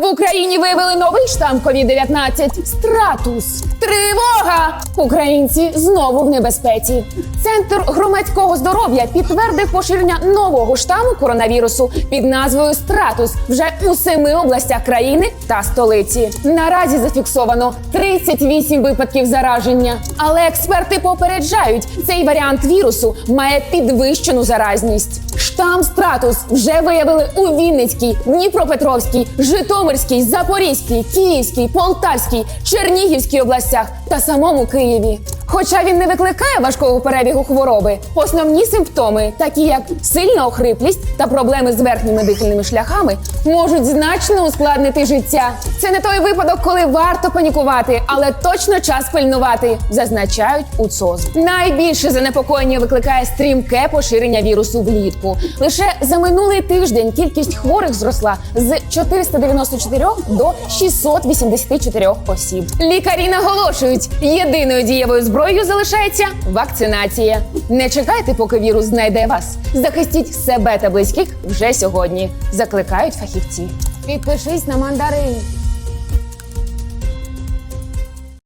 В Україні виявили новий штам COVID-19 – стратус. Тривога! Українці знову в небезпеці. Центр громадського здоров'я підтвердив поширення нового штаму коронавірусу під назвою Стратус вже у семи областях країни та столиці. Наразі зафіксовано 38 випадків зараження. Але експерти попереджають, цей варіант вірусу має підвищену заразність. Штам Стратус вже виявили у Вінницькій, Дніпропетровській, Житомирській, Запорізькій, Київській, Полтавській, Чернігівській областях та самому Києві. Хоча він не викликає важкого перебігу хвороби, основні симптоми, такі як сильна охриплість та проблеми з верхніми дихальними шляхами, можуть значно ускладнити життя. Це не той випадок, коли варто панікувати, але точно час пильнувати, зазначають у ЦОЗ. Найбільше занепокоєння викликає стрімке поширення вірусу влітку. Лише за минулий тиждень кількість хворих зросла з 494 до 684 осіб. Лікарі наголошують, єдиною дієвою зброєю залишається вакцинація. Не чекайте, поки вірус знайде вас. Захистіть себе та близьких вже сьогодні. Закликають фахівці. Підпишись на мандарин.